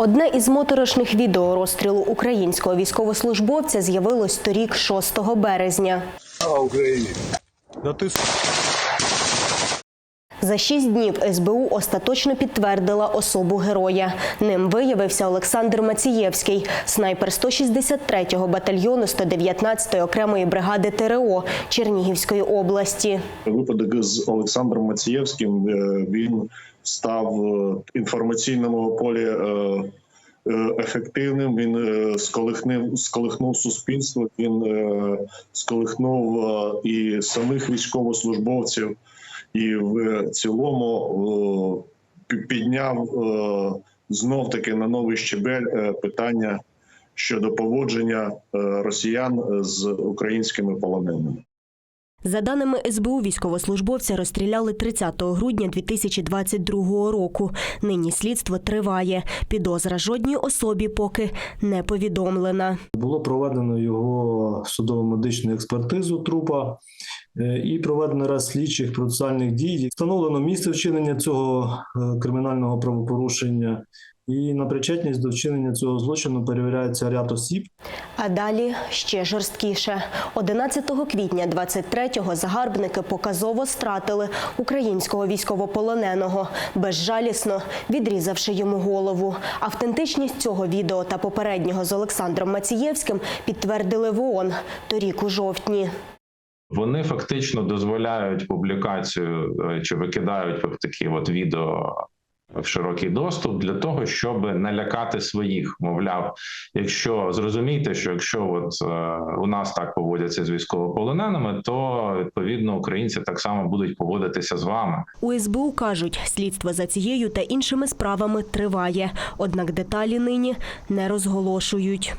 Одне із моторошних відео розстрілу українського військовослужбовця з'явилось торік 6 березня. Слава Україні! Да ти. За шість днів СБУ остаточно підтвердила особу героя. Ним виявився Олександр Мацієвський, снайпер 163-го батальйону 119-ї окремої бригади ТРО Чернігівської області. Випадок з Олександром Мацієвським е, він став е, інформаційному полі е, ефективним. Він сколихнув, сколихнув суспільство. Він сколихнув і самих військовослужбовців, і в цілому е, підняв е, знов таки на новий щебель е, питання щодо поводження росіян з українськими полоненими. За даними СБУ, військовослужбовця розстріляли 30 грудня 2022 року. Нині слідство триває. Підозра жодній особі поки не повідомлена. Було проведено його судово-медичну експертизу трупа і проведено ряд слідчих процесуальних дій. Встановлено місце вчинення цього е, кримінального правопорушення. І на причетність до вчинення цього злочину перевіряється ряд осіб, А далі ще жорсткіше. 11 квітня 23-го загарбники показово стратили українського військовополоненого, безжалісно відрізавши йому голову. Автентичність цього відео та попереднього з Олександром Мацієвським підтвердили в ООН торік у жовтні. Вони фактично дозволяють публікацію е, чи викидають такі от відео в широкий доступ для того, щоб налякати своїх. Мовляв, якщо зрозумійте, що якщо от е, у нас так поводяться з військовополоненими, то відповідно українці так само будуть поводитися з вами. У СБУ кажуть, слідство за цією та іншими справами триває. Однак деталі нині не розголошують.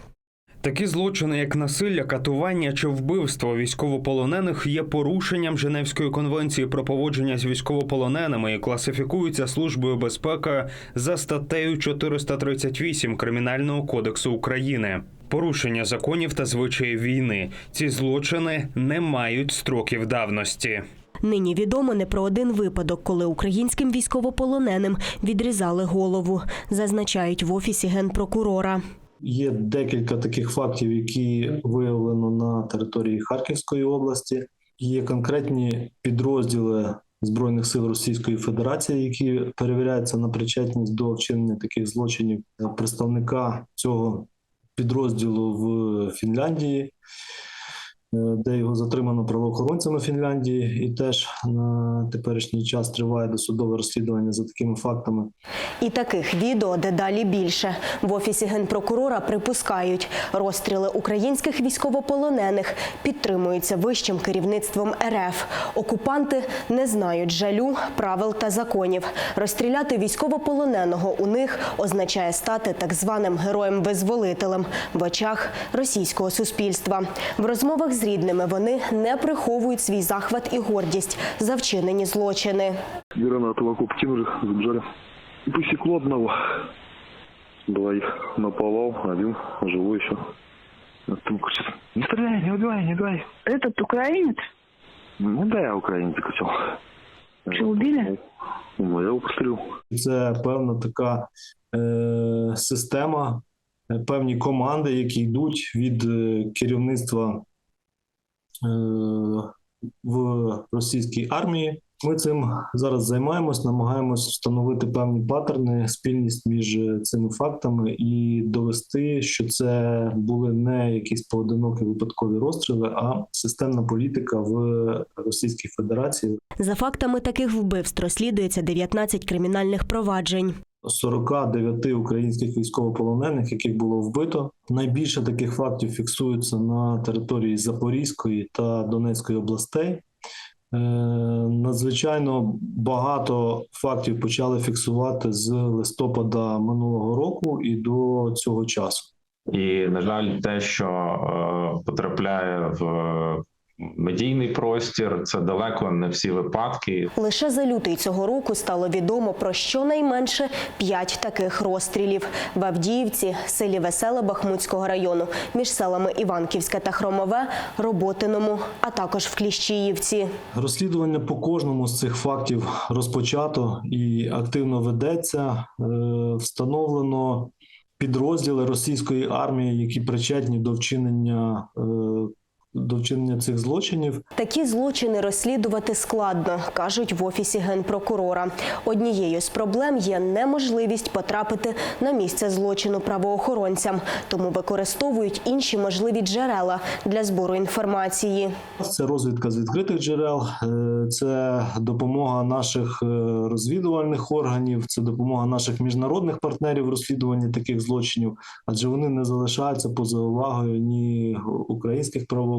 Такі злочини, як насилля, катування чи вбивство військовополонених, є порушенням Женевської конвенції про поводження з військовополоненими і класифікуються службою безпеки за статтею 438 Кримінального кодексу України. Порушення законів та звичаїв війни. Ці злочини не мають строків давності. Нині відомо не про один випадок, коли українським військовополоненим відрізали голову, зазначають в офісі генпрокурора. Є декілька таких фактів, які виявлено на території Харківської області. Є конкретні підрозділи Збройних сил Російської Федерації, які перевіряються на причетність до вчинення таких злочинів. Представника цього підрозділу в Фінляндії, де його затримано правоохоронцями Фінляндії, і теж на теперішній час триває досудове розслідування за такими фактами. І таких відео дедалі більше. В офісі генпрокурора припускають, розстріли українських військовополонених підтримуються вищим керівництвом РФ. Окупанти не знають жалю, правил та законів. Розстріляти військовополоненого у них означає стати так званим героєм-визволителем в очах російського суспільства. В розмовах з рідними вони не приховують свій захват і гордість за вчинені злочини. Гранату в окоп кинули, забежали. И посекло одного. Двоих наповал, один живой еще. Не стреляй, не убивай, не убивай. Этот украинец? Ну да, я украинец хотел. Что, убили? Ну, я пострелил. Це певна така е, система, е, певні команди, які йдуть від е, керівництва в російській армії. Ми цим зараз займаємось, намагаємось встановити певні паттерни, спільність між е, цими фактами і довести, що це були не якісь поодинокі випадкові розстріли, а системна політика в Російській Федерації. За фактами таких вбивств розслідується 19 кримінальних проваджень. 49 українських військовополонених, яких було вбито. Найбільше таких фактів фіксується на території Запорізької та Донецької областей. Е, Надзвичайно багато фактів почали фіксувати з листопада минулого року і до цього часу. І на жаль, те, що е, потрапляє в медійний простір, це далеко не всі випадки. Лише за лютий цього року стало відомо про щонайменше п'ять таких розстрілів в Авдіївці, селі Веселе Бахмутського району, між селами Іванківське та Хромове, Роботиному, а також в Кліщіївці. Розслідування по кожному з цих фактів розпочато і активно ведеться. Е, Встановлено підрозділи російської армії, які причетні до вчинення, е, до вчинення цих злочинів. Такі злочини розслідувати складно, кажуть в офісі генпрокурора. Однією з проблем є неможливість потрапити на місце злочину правоохоронцям, тому використовують інші можливі джерела для збору інформації. Це розвідка з відкритих джерел, е, це допомога наших е, розвідувальних органів, це допомога наших міжнародних партнерів в розслідуванні таких злочинів, адже вони не залишаються поза увагою ні українських правоохоронців,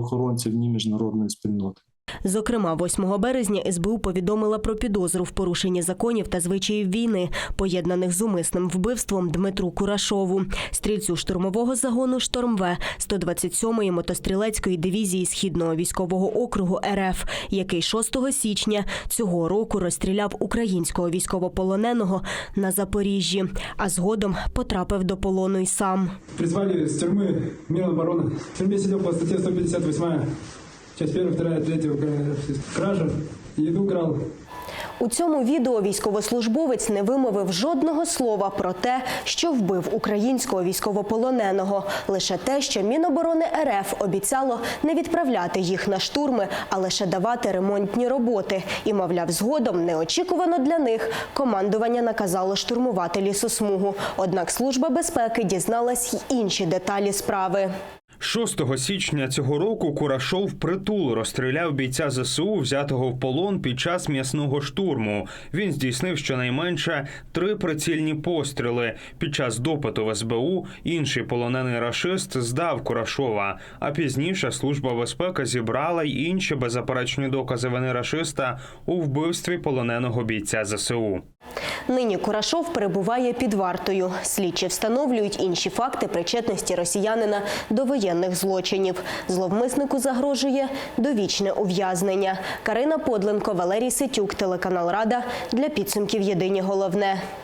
ні міжнародної спільноти. Зокрема, 8 березня СБУ повідомила про підозру в порушенні законів та звичаїв війни, поєднаних з умисним вбивством Дмитру Курашову, стрільцю штурмового загону «Шторм В» 127-ї мотострілецької дивізії Східного військового округу РФ, який 6 січня цього року розстріляв українського військовополоненого на Запоріжжі, а згодом потрапив до полону й сам. призвали с тюрьмы Минобороны. В тюрьме сидел по статье 158, часть 1, 2, 3, кража, еду крал. У цьому відео військовослужбовець не вимовив жодного слова про те, що вбив українського військовополоненого. Лише те, що Міноборони РФ обіцяло не відправляти їх на штурми, а лише давати ремонтні роботи. І, мовляв, згодом неочікувано для них командування наказало штурмувати лісосмугу. Однак служба безпеки дізналась й інші деталі справи. 6 січня цього року Курашов притул розстріляв бійця ЗСУ, взятого в полон під час м'ясного штурму. Він здійснив щонайменше три прицільні постріли. Під час допиту в СБУ інший полонений рашист здав Курашова. А пізніше служба безпеки зібрала й інші беззаперечні докази вини рашиста у вбивстві полоненого бійця ЗСУ. Нині Курашов перебуває під вартою. Слідчі встановлюють інші факти причетності росіянина до воєнних злочинів. Зловмиснику загрожує довічне ув'язнення. Карина Подленко, Валерій Ситюк, телеканал Рада для підсумків Єдині головне.